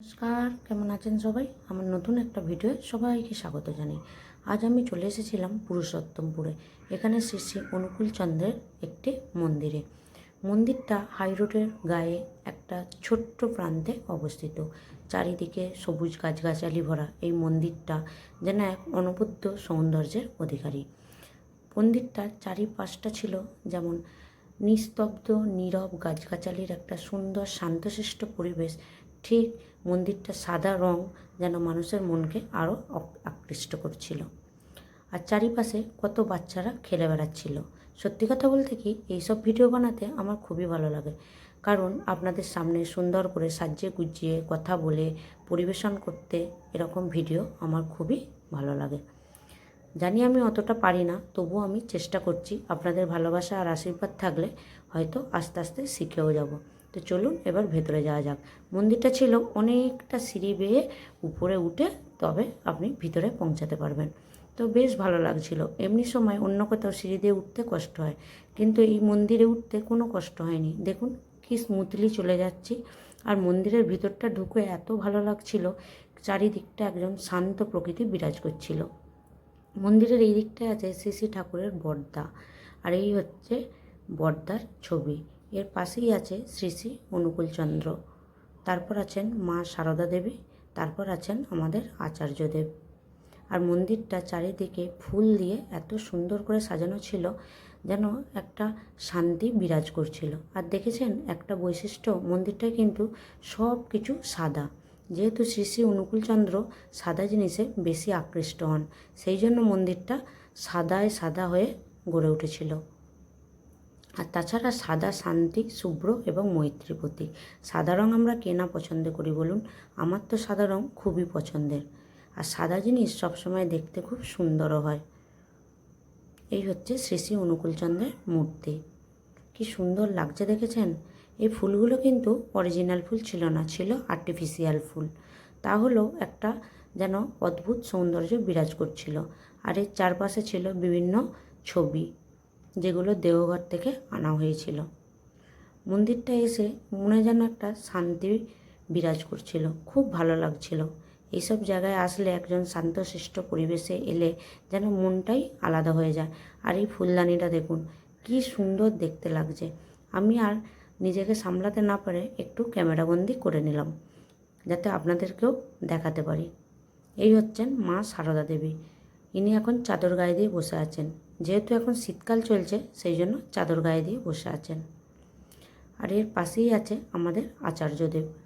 নমস্কার, কেমন আছেন সবাই? আমার নতুন একটা ভিডিও সবাইকে স্বাগত জানাই। আজ আমি চলে এসেছিলাম পুরুষোত্তমপুরে। এখানে শ্রী শ্রী অনুকূল চন্দ্রের একটি মন্দিরে। মন্দিরটা হাই রোডের গায়ে একটা ছোট্ট প্রান্তে অবস্থিত। চারিদিকে সবুজ গাছগাছালি ভরা এই মন্দিরটা যেন এক অনবদ্য সৌন্দর্যের অধিকারী। মন্দিরটার চারিপাশটা ছিল যেমন নিস্তব্ধ, নীরব গাছগাছালির একটা সুন্দর শান্তশিষ্ট পরিবেশ ঠিক মন্দিরটা সাদা রং যেন মানুষের মনকে আরও আক- আকৃষ্ট করছিল। আর চারিপাশে কত বাচ্চারা খেলে বেড়াচ্ছিল। সত্যি কথা বলতে কি, এইসব ভিডিও বানাতে আমার খুবই ভালো লাগে। কারণ আপনাদের সামনে সুন্দর করে সাজিয়ে গুজিয়ে কথা বলে, পরিবেশন করতে এরকম ভিডিও আমার খুবই ভালো লাগে। জানি আমি অতটা পারি না, তবুও আমি চেষ্টা করছি। আপনাদের ভালোবাসা আর আশীর্বাদ থাকলে হয়তো আস্তে আস্তে শিখেও যাব। তো চলুন এবার ভেতরে যাওয়া যাক। মন্দিরটা ছিল অনেকটা সিঁড়ি বেয়ে উপরে উঠে তবে আপনি ভিতরে পৌঁছাতে পারবেন। তো বেশ ভালো লাগছিল। এমনি সময় অন্য কোথাও সিঁড়ি দিয়ে উঠতে কষ্ট হয়। কিন্তু এই মন্দিরে উঠতে কোনো কষ্ট হয়নি। দেখুন কি স্মুথলি চলে যাচ্ছি। আর মন্দিরের ভিতরটা ঢুকে এত ভালো লাগছিল, চারিদিকটা একজন শান্ত প্রকৃতি বিরাজ করছিল। মন্দিরের এই দিকটায় আছে শ্রী শ্রী ঠাকুরের বর্দা। আর এই হচ্ছে বর্দার ছবি। এর পাশেই আছে শ্রী শ্রী অনুকূলচন্দ্র। তারপর আছেন মা সারদা দেবী, তারপর আছেন আমাদের আচার্যদেব আর মন্দিরটা চারিদিকে ফুল দিয়ে এত সুন্দর করে সাজানো ছিল যেন একটা শান্তি বিরাজ করছিল। আর দেখেছেন, একটা বৈশিষ্ট্য মন্দিরটায় কিন্তু সব কিছু সাদা। যেহেতু শ্রী শ্রী অনুকূলচন্দ্র সাদা জিনিসে বেশি আকৃষ্ট হন, সেই জন্য মন্দিরটা সাদায় সাদা হয়ে গড়ে উঠেছিল। আর তাছাড়া সাদা, শান্তি, শুভ্র এবং মৈত্রী প্রতীক। সাদা রঙ আমরা কেনা পছন্দ করি বলুন? আমার তো সাদা রঙ খুবই পছন্দের। আর সাদা জিনিস সবসময় দেখতে খুব সুন্দরও হয়। এই হচ্ছে শ্রী শ্রী অনুকূলচন্দ্রের মূর্তি। কি সুন্দর লাগছে দেখেছেন? এই ফুলগুলো কিন্তু অরিজিনাল ফুল ছিল না, ছিল আর্টিফিশিয়াল ফুল। তা হলেও একটা যেন অদ্ভুত সৌন্দর্য বিরাজ করছিল। আর এর চারপাশে ছিল বিভিন্ন ছবি। যেগুলো দেওঘর থেকে আনা হয়েছিল। মন্দিরটা এসে মনে যেন একটা শান্তি বিরাজ করছিল, খুব ভালো লাগছিল। এইসব জায়গায় আসলে একজন শান্তশিষ্ট পরিবেশে এলে যেন মনটাই আলাদা হয়ে যায়। আর এই ফুলদানিটা দেখুন, কি সুন্দর দেখতে লাগছে। আমি আর নিজেকে সামলাতে না পারে একটু ক্যামেরাবন্দি করে নিলাম, যাতে আপনাদেরকেও দেখাতে পারি। এই হচ্ছেন মা সারদা দেবী। ইনি এখন চাদর গায়ে দিয়ে বসে আছেন। যেহেতু এখন শীতকাল চলছে, সেই জন্য চাদর গায়ে দিয়ে বসে আছেন। আর এর পাশেই আছে আমাদের আচার্যদেব।